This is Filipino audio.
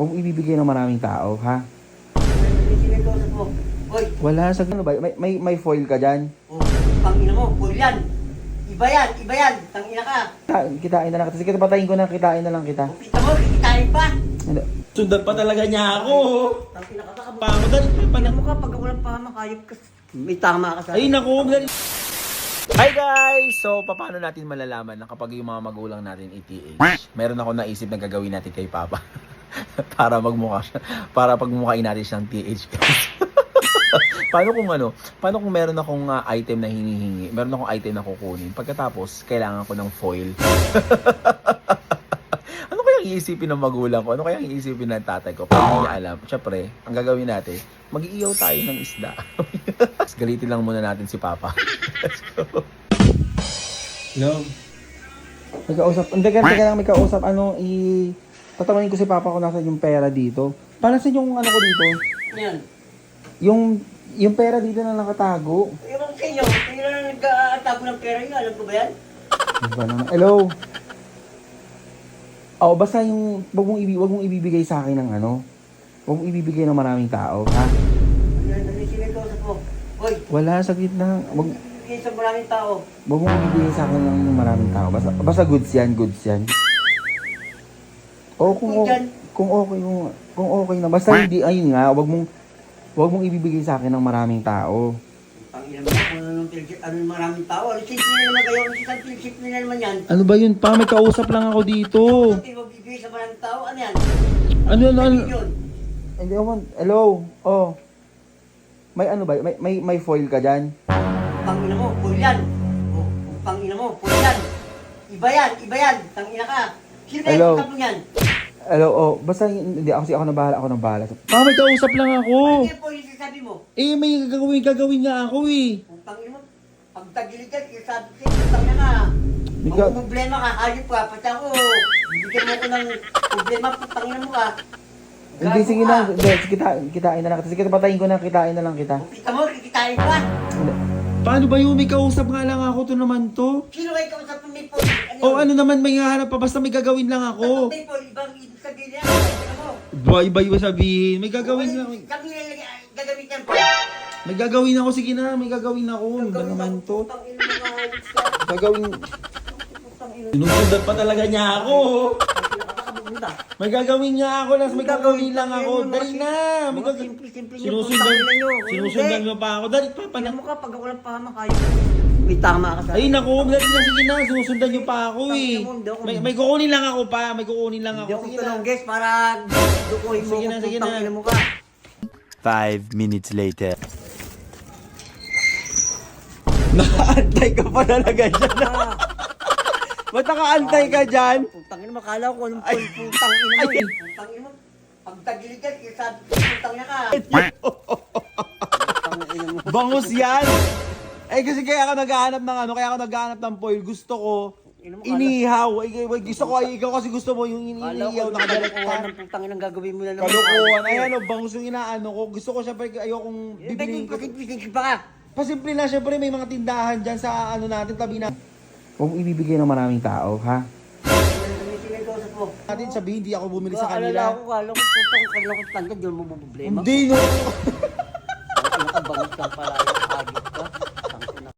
Huwag mo ibibigay ng maraming tao, ha? Hoy, Wala, sa ano ba? May, may, may foil ka dyan? oh, pangina mo, full yan. Iba yan, iba yan. Tangina ka. Ta- kitain na lang kita. Sige, patayin ko na, kitain na lang kita. Kita mo, kikitain pa. Hindi. Sundan pa talaga niya ako. Tangina ka, baka Pako, dali pa Paano pala. mo ka pag walang pamakayop ka? May tama ka sa Ay, naku. Hi guys! So, paano natin malalaman na kapag yung mga magulang natin ETH, meron ako naisip na gagawin natin kay Papa. para magmukha para pagmukhain natin siyang TH guys. paano kung ano, paano kung meron akong ah, item na hinihingi, meron akong item na kukunin, pagkatapos, kailangan ko ng foil. ano kayang iisipin ng magulang ko? Ano kayang iisipin ng tatay ko? Hindi niya alam, syempre, ang gagawin natin, mag-iiyaw tayo ng isda. Galitin lang muna natin si Papa. Let's go. Hello? May kausap. Hindi, teka, lang, may. Ano, i... Tatawanin ko si Papa kung nasa yung pera dito. Para sa yung ano ko dito? Yan. Yung, yung pera dito na nakatago. Sa inyo, kayo na nag-aatago ng pera nyo, alam ko ba yan? Ba naman? Hello? Oo, basta yung, wag mong, ibi, wag mong ibibigay sa akin ng ano. Wag mong ibibigay ng maraming tao, ha? Yung? Hoy, Wala, saglit na. Wag, bigay sa maraming tao. wag mong ibibigay sa akin ng maraming tao. Basta, basta goods yan, goods yan. O kung, Goods o- kung okay, kung, kung okay na. Basta hindi, ayun nga, wag mong, wag mong ibibigay sa akin ng maraming tao. Pangina mo, kung ano ano yung maraming tao, ano na naman kayo, ano nila naman yan? Ano ba yun? Pa, may kausap lang ako dito. Pati magbibigay sa maraming tao, ano yan? Ano, ano, ano? Yun. Hindi ako, hello, oh. May ano ba? May, may, may foil ka dyan? Pangina mo, full yan. Oh, pangina mo, full yan. Iba yan, iba yan. Tangina ka. Sino Hello? kausap mo yan? Hello, oh. Basta, hindi ako, kasi ako na bahala, ako na bahala. Pa, may kausap lang ako. Ano yung po yung sinasabi mo? Eh, may gagawin, gagawin nga ako eh. Kung pangina mo, pag tagilid ka, sinasabi ko ka. May Kung ka- problema ka, hayop ka, pati ako. Bigyan mo ko ng problema, pangina mo ka. Hindi, sige ka. na. Hindi, kita, kitain na lang kita. Sige, patayin ko na, kitain na lang kita. Kung kita mo, kikitain pa. Paano ba yun? May kausap nga lang ako to naman to. Sino kayo kausap mo may po? Ano? O ano naman, may hahanap pa. Basta may gagawin lang Ano ako. may po? Ibang. Tangina mo. Ba, iba iba sabihin. May gagawin lang. Kami na lang gagamitan po. May gagawin ako. Sige na, may gagawin ako. Ano ba naman to? Mga hayop ka. Gagawin. Tangina Sinusundan pa talaga niya ako. Nakakabunda. May gagawin nga ako. Nas may gagawin lang ako. Dali na. May Mga gagawin. simple-simple niyo, Sinusundan, putang ina niyo. sinusundan mo pa ako. Dali pa, Paano panak. mo ka pag walang pamakayop? May tama ka sa Ay naku, dali na sige na. Sinusundan niyo pa ako eh. Ako- May, may kukunin lang ako pa. May kukunin lang Hindi ako. ako Sige na. tulong guys para dukuhin mo Sige na, kung sige putang na. ina mo ka. Five minutes later. Nakaantay ka pa talaga dyan. Ba't nakaantay ka dyan? Putang ina mo, kala ko anong pul putang ina mo. eh. Putang ina mo. Pag tagilid ka, sinasabi ko putang ina ka. Bangus yan. Eh kasi kaya ako naghahanap ng ano, kaya ako naghahanap ng foil. Gusto ko, inihaw. Eh, eh, Gusto ko, ay, ikaw kasi gusto mo yung Kala ko inihaw na kalokohan ng putang ina gagawin mo na naman. Kalukuhan. Ayan o, bangus yung inaano ko. Gusto ko syempre, ayokong Eh, bibiliin ko. bakit bisig pa ka? Pasimple na, syempre may mga tindahan dyan sa ano natin, tabi na. Huwag ibibigay ng maraming tao, ha? Mo? Natin sabihin, hindi ako bumili sa Alala kanila. ko, kala ko putang kala ko tanda, di mo problema. Hindi no. Ano ka, bangus lang pala.